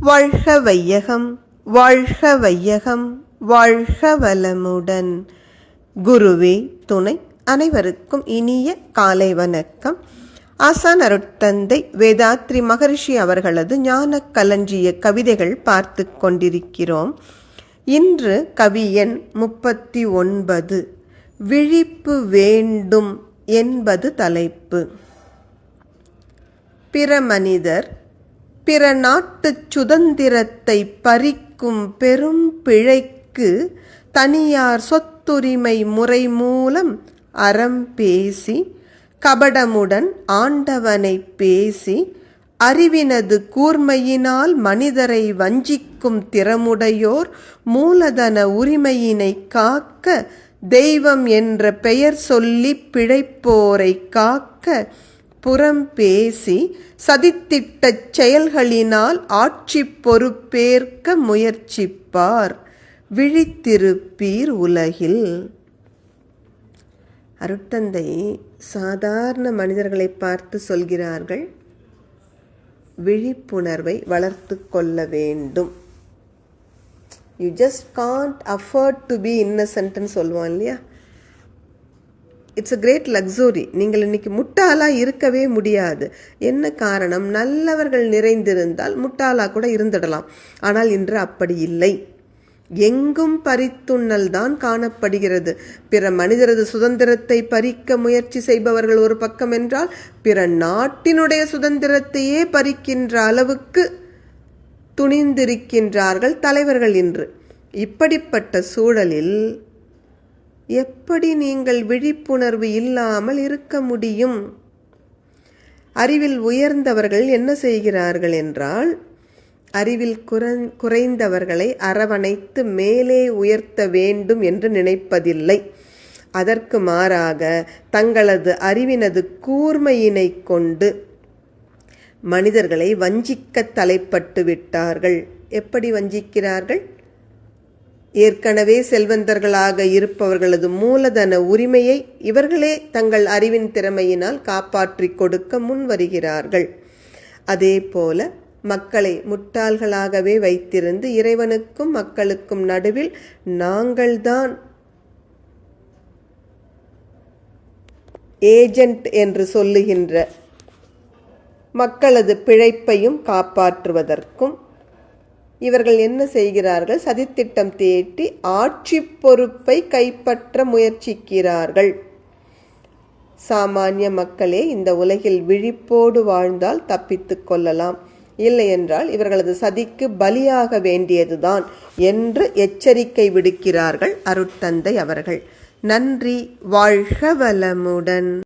வாழ்க வையகம் வாழ்க வையகம் வாழ்க வளமுடன். குருவே துணை அனைவருக்கும் இனிய காலை வணக்கம். ஆசான் அருட்தந்தை வேதாத்ரி மகரிஷி அவர்களது ஞான கலஞ்சிய கவிதைகள் பார்த்து கொண்டிருக்கிறோம். இன்று கவியன் முப்பத்தி ஒன்பது விழிப்பு வேண்டும் என்பது தலைப்பு. பிற மனிதர் பிற நாட்டுச் சுதந்திரத்தை பறிக்கும் பெரும் பிழைக்கு தனியார் சொத்துரிமை முறை மூலம் அறம் பேசி கபடமுடன் ஆண்டவனை பேசி அறிவினது கூர்மையினால் மனிதரை வஞ்சிக்கும் திறமுடையோர் மூலதன உரிமையினை காக்க தெய்வம் என்ற பெயர் சொல்லி பிழைப்போரை காக்க புறம் பேசி சதித்திட்ட செயல்களினால் ஆட்சி பொறுப்பேற்க முயற்சிப்பார். விழித்திருப்பீர் உலகில். அருட்தந்தை சாதாரண மனிதர்களை பார்த்து சொல்கிறார்கள். விழிப்புணர்வை வளர்த்து கொள்ள வேண்டும். You just can't afford to be இன்னசென்ட்னு சொல்லுவோம் இல்லையா? இட்ஸ் அ கிரேட் லக்ஸுரி நீங்கள் இன்னைக்கு முட்டாளாக இருக்கவே முடியாது. என்ன காரணம்? நல்லவர்கள் நிறைந்திருந்தால் முட்டாளாக கூட இருந்துடலாம். ஆனால் இன்று அப்படி இல்லை. எங்கும் பறித்துண்ணல் தான் காணப்படுகிறது. பிற மனிதரது சுதந்திரத்தை பறிக்க முயற்சி செய்பவர்கள் ஒரு பக்கம் என்றால் பிற நாட்டினுடைய சுதந்திரத்தையே பறிக்கின்ற அளவுக்கு துணிந்திருக்கின்றார்கள் தலைவர்கள் இன்று. இப்படிப்பட்ட சூழலில் எப்படி நீங்கள் விழிப்புணர்வு இல்லாமல் இருக்க முடியும்? அறிவில் உயர்ந்தவர்கள் என்ன செய்கிறார்கள் என்றால் அறிவில் குறைந்தவர்களை அரவணைத்து மேலே உயர்த்த வேண்டும் என்று நினைப்பதில்லை. அதற்கு மாறாக தங்களது அறிவினது கூர்மையினை கொண்டு மனிதர்களை வஞ்சிக்க தலைப்பட்டு விட்டார்கள் எப்படி வஞ்சிக்கிறார்கள்? ஏற்கனவே செல்வந்தர்களாக இருப்பவர்களது மூலதன உரிமையை இவர்களே தங்கள் அறிவின் திறமையினால் காப்பாற்றிக் கொடுக்க முன் வருகிறார்கள் அதே போல மக்களை முட்டாள்களாகவே வைத்திருந்து இறைவனுக்கும் மக்களுக்கும் நடுவில் நாங்கள்தான் ஏஜென்ட் என்று சொல்லுகின்ற மக்களது பிழைப்பையும் காப்பாற்றுவதற்கும் இவர்கள் என்ன செய்கிறார்கள்? சதித்திட்டம் தீட்டி ஆட்சி பொறுப்பை கைப்பற்ற முயற்சிக்கிறார்கள். சாமானிய மக்களே இந்த உலகில் விழிப்போடு வாழ்ந்தால் தப்பித்துக் கொள்ளலாம். இல்லையென்றால் இவர்களது சதிக்கு பலியாக வேண்டியதுதான் என்று எச்சரிக்கை விடுக்கிறார்கள் அருட்தந்தை அவர்கள். நன்றி வாழ்க வளமுடன்.